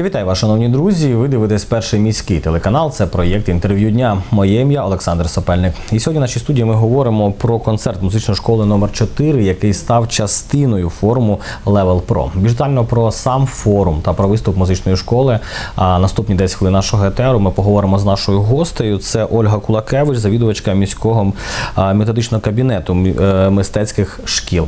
Я вітаю вас, шановні друзі. Ви дивитесь перший міський телеканал. Це проєкт інтерв'ю дня. Моє ім'я Олександр Сапельник. І сьогодні в нашій студії ми говоримо про концерт музичної школи номер 4 який став частиною форуму Level Pro. Більш детально про сам форум та про виступ музичної школи. А наступні 10 хвилин нашого етеру ми поговоримо з нашою гостею. Це Ольга Кулакевич, завідувачка міського методичного кабінету е, мистецьких шкіл.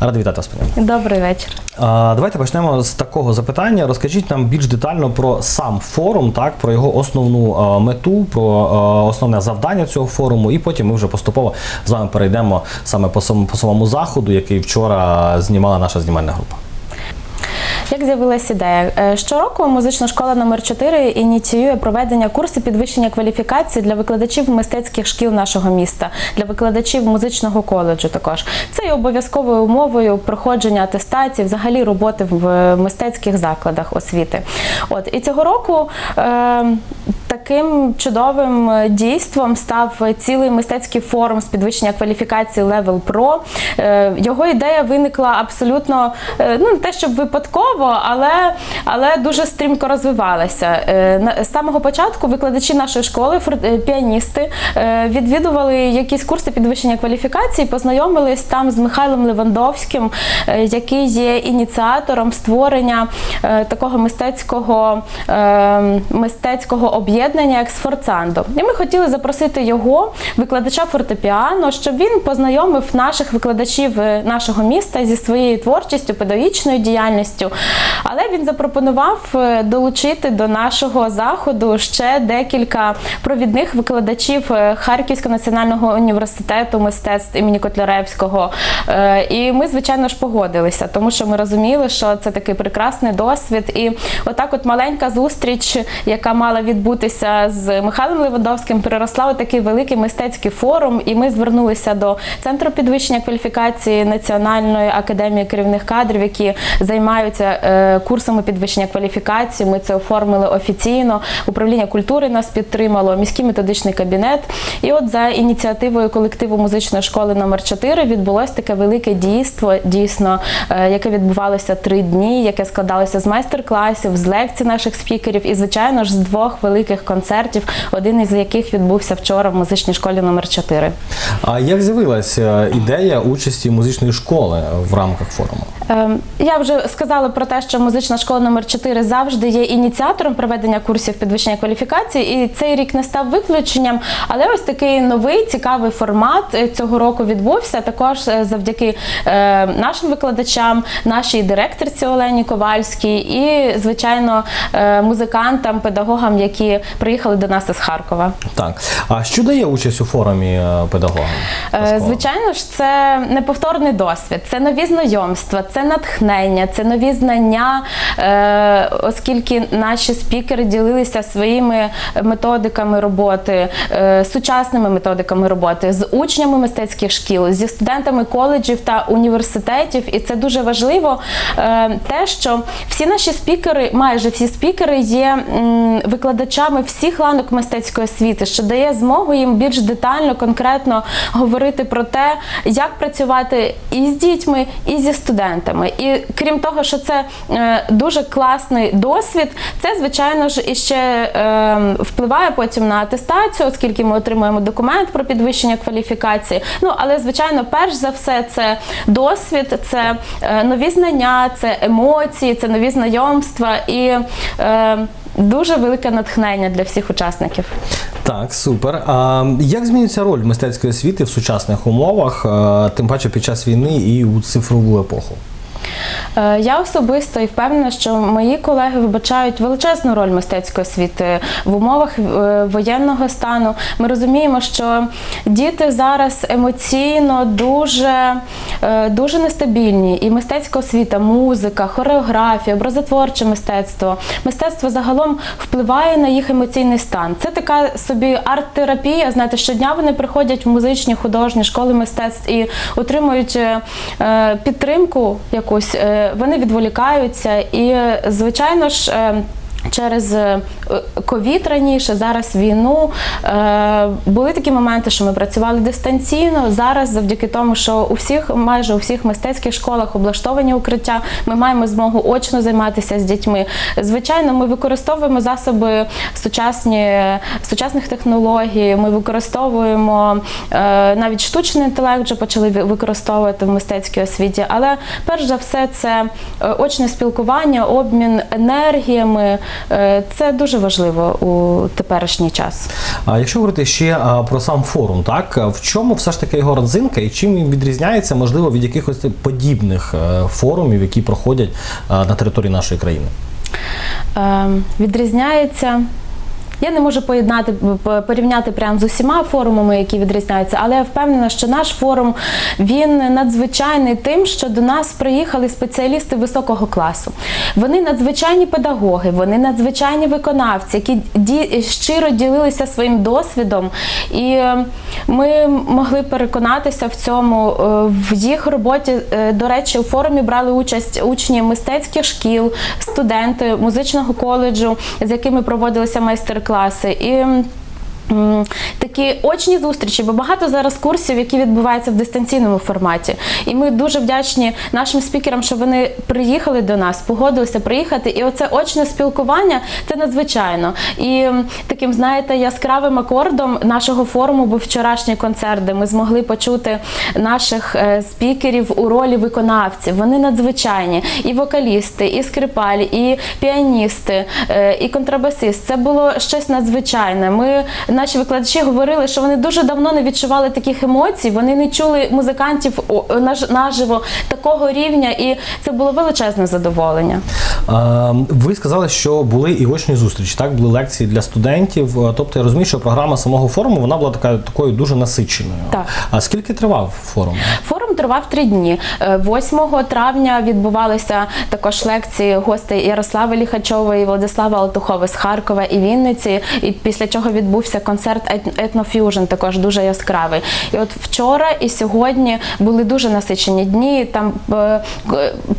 Рада вітати вас. пані. Добрий вечір. Давайте почнемо з такого запитання. Розкажіть нам більш детально про сам форум, так про його основну мету, про основне завдання цього форуму, і потім ми вже поступово з вами перейдемо саме по самому, по самому заходу, який вчора знімала наша знімальна група. Як з'явилася ідея? Е, Щороку музична школа номер 4 ініціює проведення курсу підвищення кваліфікації для викладачів мистецьких шкіл нашого міста, для викладачів музичного коледжу. Також це є обов'язковою умовою проходження атестації, взагалі роботи в мистецьких закладах освіти. От і цього року. Е, Таким чудовим е, дійством став цілий мистецький форум з підвищення кваліфікації Level Pro. Е, Його ідея виникла абсолютно е, ну не те, щоб випадково, але, але дуже стрімко розвивалася. Е, З самого початку викладачі нашої школи, е, піаністи, е, відвідували якісь курси підвищення кваліфікації, познайомились там з Михайлом Левандовським, який є ініціатором створення такого мистецького, мистецького об'єднання як Сфорцандо. І ми хотіли запросити його, викладача фортепіано, щоб він познайомив наших викладачів нашого міста зі своєю творчістю, педагогічною діяльністю. Але він запропонував е, долучити до нашого заходу ще декілька провідних викладачів е, Харківського національного університету мистецтв імені Котляревського. Е, І ми, звичайно ж, погодилися, тому що ми розуміли, що це такий прекрасний досвід. І отак, от маленька зустріч, яка мала відбутися з Михайлом Левандовським, переросла у такий великий мистецький форум. І ми звернулися до центру підвищення кваліфікації Національної академії керівних кадрів, які займаються курсами підвищення кваліфікації. Ми це оформили офіційно. Управління культури нас підтримало, міський методичний кабінет. І от за ініціативою колективу музичної школи номер 4 відбулось таке велике дійство, дійсно, е, яке відбувалося три дні, яке складалося з майстер-класів, з лекцій наших спікерів і, звичайно ж, з двох великих концертів, один із яких відбувся вчора в музичній школі номер 4 А як з'явилася ідея участі музичної школи в рамках форуму? Ем, Я вже сказала про те, що музична школа номер 4 завжди є ініціатором проведення курсів підвищення кваліфікації, і цей рік не став виключенням. Але ось такий новий цікавий формат е, цього року відбувся. Також е, завдяки е, нашим викладачам, нашій директорці Олені Ковальській і, звичайно, музикантам, педагогам, які приїхали до нас із Харкова. Так. А що дає участь у форумі педагогам? Звичайно ж, це неповторний досвід, це нові знайомства, це натхнення, це нові знання, е, оскільки наші спікери ділилися своїми методиками роботи, е, сучасними методиками роботи з учнями мистецьких шкіл, зі студентами коледжів та університетів. І це дуже важливо, е, те, що всі наші спікери, майже всі спікери, є викладачами всіх ланок мистецької освіти, що дає змогу їм більш детально, конкретно говорити про те, як працювати і з дітьми, і зі студентами. І крім того, що це е, дуже класний досвід, це звичайно ж іще е, впливає потім на атестацію, оскільки ми отримуємо документ про підвищення кваліфікації. Ну але звичайно, перш за все, це досвід, це е, нові знання, це емоції, це нові знайомства і. Дуже велике натхнення для всіх учасників. Так, супер. А як змінюється роль мистецької освіти в сучасних умовах, тим паче під час війни і у цифрову епоху? Е, Я особисто і впевнена, що мої колеги вибачають величезну роль мистецької освіти в умовах е, воєнного стану. Ми розуміємо, що діти зараз емоційно дуже, е, дуже нестабільні. І мистецька освіта, музика, хореографія, образотворче мистецтво, мистецтво загалом впливає на їх емоційний стан. Це така собі арт-терапія. Знаєте, щодня вони приходять в музичні художні школи мистецтв і отримують підтримку якусь. Е, Вони відволікаються і, е, звичайно ж. Через е, ковід раніше, зараз війну е, були такі моменти, що ми працювали дистанційно. Зараз, завдяки тому, що у всіх, майже у всіх мистецьких школах облаштовані укриття, ми маємо змогу очно займатися з дітьми. Звичайно, ми використовуємо засоби сучасні, сучасних технологій. Ми використовуємо е, навіть штучний інтелект, вже почали ви- використовувати в мистецькій освіті. Але перш за все, це очне спілкування, обмін енергіями. Е, Це дуже важливо у теперішній час. А якщо говорити ще про сам форум, так в чому все ж таки його родзинка і чим він відрізняється, можливо, від якихось подібних е, форумів, які проходять на території нашої країни? Е, Відрізняється. Я не можу поєднати порівняти прямо з усіма форумами, які відрізняються, але я впевнена, що наш форум він надзвичайний тим, що до нас приїхали спеціалісти високого класу. Вони надзвичайні педагоги, вони надзвичайні виконавці, які ді- щиро ділилися своїм досвідом, і е, ми могли переконатися в цьому е, в їх роботі. Е, До речі, у форумі брали участь учні мистецьких шкіл, студенти музичного коледжу, з якими проводилися майстер-класи. І м, м, Такі очні зустрічі, бо багато зараз курсів, які відбуваються в дистанційному форматі. І ми дуже вдячні нашим спікерам, що вони приїхали до нас, погодилися приїхати. І оце очне спілкування це надзвичайно. І таким, знаєте, яскравим акордом нашого форуму був вчорашній концерт, де ми змогли почути наших е, спікерів у ролі виконавців. Вони надзвичайні, і вокалісти, і скрипалі, і піаністи, е, і контрабасист. Це було щось надзвичайне. Ми наші викладачі говорили, що вони дуже давно не відчували таких емоцій. Вони не чули музикантів наживо такого рівня, і це було величезне задоволення. Ви сказали, що були і очні зустрічі, так були лекції для студентів. Тобто я розумію, що програма самого форуму вона була така такою дуже насиченою. Так. А скільки тривав форум? Форум тривав три дні. Е, 8 травня відбувалися також лекції гостей Ярослави Ліхачової, Владислава Алтухова з Харкова і Вінниці. І після чого відбувся концерт «Ет- Етноф'южн, також дуже яскравий. І от вчора і сьогодні були дуже насичені дні. Там е,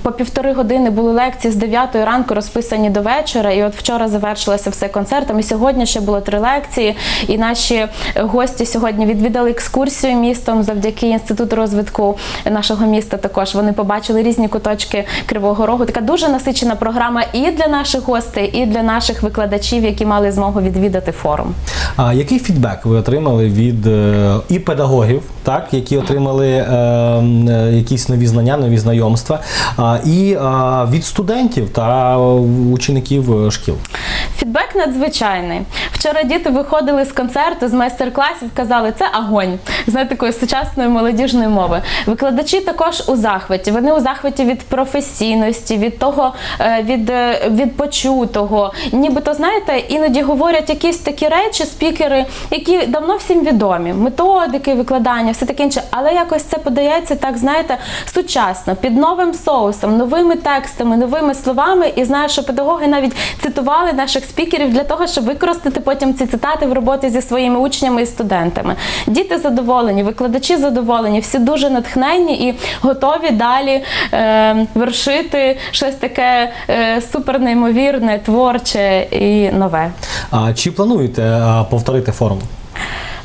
по півтори години були лекції з 9 ранку, розписані до вечора. І от вчора завершилося все концертом. І сьогодні ще було три лекції. І наші гості сьогодні відвідали екскурсію містом завдяки інституту розвитку нашого міста. Також вони побачили різні куточки Кривого Рогу. Така дуже насичена програма і для наших гостей, і для наших викладачів, які мали змогу відвідати форум. А який фідбек ви отримали від е, і педагогів, так які отримали е, е, якісь нові знання, нові знайомства, і а, від студентів та е, шкіл? Фідбек надзвичайний. Вчора діти виходили з концерту, з майстер-класів, казали, це агонь з такої сучасної молодіжної мови. Викладачі також у захваті. Вони у захваті від професійності, від того, е, від, е, від почутого. Нібито, знаєте, іноді говорять якісь такі речі, спікери, які давно всім відомі. Методики викладання, все таке інше. Але якось це подається так, знаєте, сучасно, під новим соусом, новими текстами, новими словами. І знаю, що педагоги навіть цитували наших спікерів для того, щоб використати потім ці цитати в роботі зі своїми учнями і студентами. Діти задоволені, викладачі задоволені, всі дуже натхненні і готові далі е, вершити щось таке е, супернеймовірне, творче і нове. А чи плануєте повторити форум?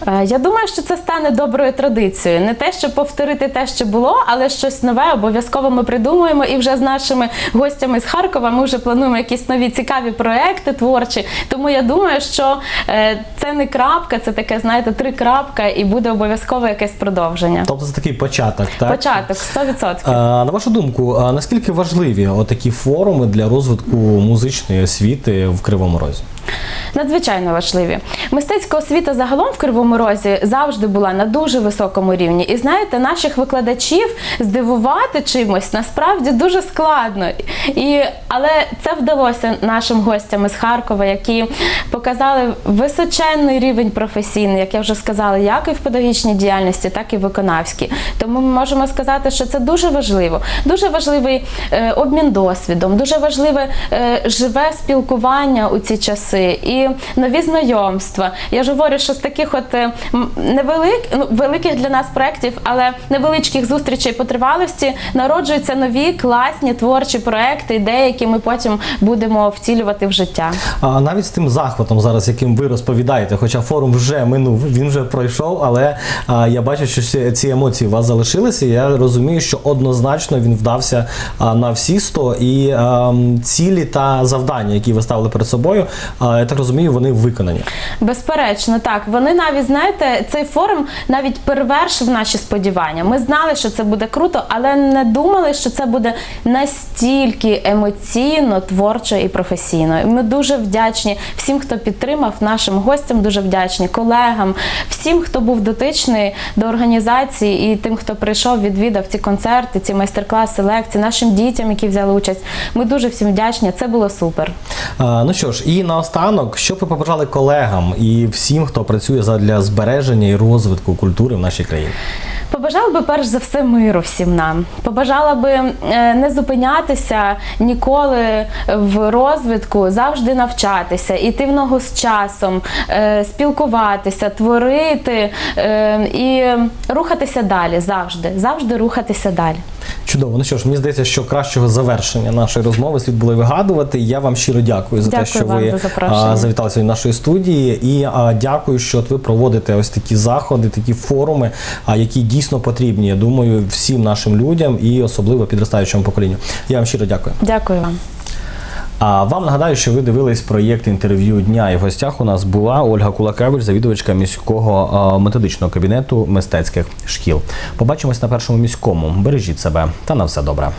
Е, Я думаю, що це стане доброю традицією. Не те, щоб повторити те, що було, але щось нове обов'язково ми придумуємо. І вже з нашими гостями з Харкова ми вже плануємо якісь нові цікаві проекти творчі. Тому я думаю, що е, це не крапка, це таке, знаєте, три крапка, і буде обов'язково якесь продовження. Тобто це такий початок, так? Початок 100%. А, на вашу думку, наскільки важливі отакі форуми для розвитку музичної освіти в Кривому Розі? Надзвичайно важливі. Мистецька освіта загалом в Кривому Розі завжди була на дуже високому рівні. І знаєте, наших викладачів здивувати чимось насправді дуже складно. І, але це вдалося нашим гостям із Харкова, які показали височенний рівень професійний, як я вже сказала, як і в педагогічній діяльності, так і в виконавській. Тому ми можемо сказати, що це дуже важливо. Дуже важливий е, обмін досвідом, дуже важливе е, живе спілкування у ці часи. Часи, і нові знайомства. Я ж говорю, що з таких от е, невелик, ну, великих для нас проєктів, але невеличких зустрічей по тривалості народжуються нові класні творчі проекти, ідеї, які ми потім будемо втілювати в життя. А навіть з тим захватом зараз, яким ви розповідаєте, хоча форум вже минув, він вже пройшов, але а, я бачу, що ці- ці емоції у вас залишилися. Я розумію, що однозначно він вдався а, на всі 100 і а, цілі та завдання, які ви ставили перед собою, я так розумію, вони виконані. Безперечно, так. Вони навіть знаєте, цей форум навіть перевершив наші сподівання. Ми знали, що це буде круто, але не думали, що це буде настільки емоційно, творчо і професійно. І Ми дуже вдячні всім, хто підтримав, нашим гостям дуже вдячні, колегам, всім, хто був дотичний до організації, і тим, хто прийшов, відвідав ці концерти, ці майстер-класи, лекції, нашим дітям, які взяли участь. Ми дуже всім вдячні. Це було супер. А, ну що ж, і наостанок, що б ви побажали колегам і всім, хто працює задля збереження і розвитку культури в нашій країні? Побажала би перш за все миру всім нам. Побажала би е, не зупинятися ніколи в розвитку, завжди навчатися, іти в ногу з часом, е, спілкуватися, творити е, і рухатися далі. Завжди, завжди рухатися далі. Чудово. Ну що ж, мені здається, що кращого завершення нашої розмови слід було вигадувати. Я вам щиро дякую за Дякую те, що ви за завітали сьогодні до нашої студії. І а, дякую, що от ви проводите ось такі заходи, такі форуми, а, які дійсно потрібні. Я думаю, всім нашим людям і особливо підростаючому поколінню. Я вам щиро дякую. Дякую вам. А вам нагадаю, що ви дивились проєкт інтерв'ю дня. І в гостях у нас була Ольга Кулакевич, завідувачка міського методичного кабінету мистецьких шкіл. Побачимось на першому міському. Бережіть себе та на все добре.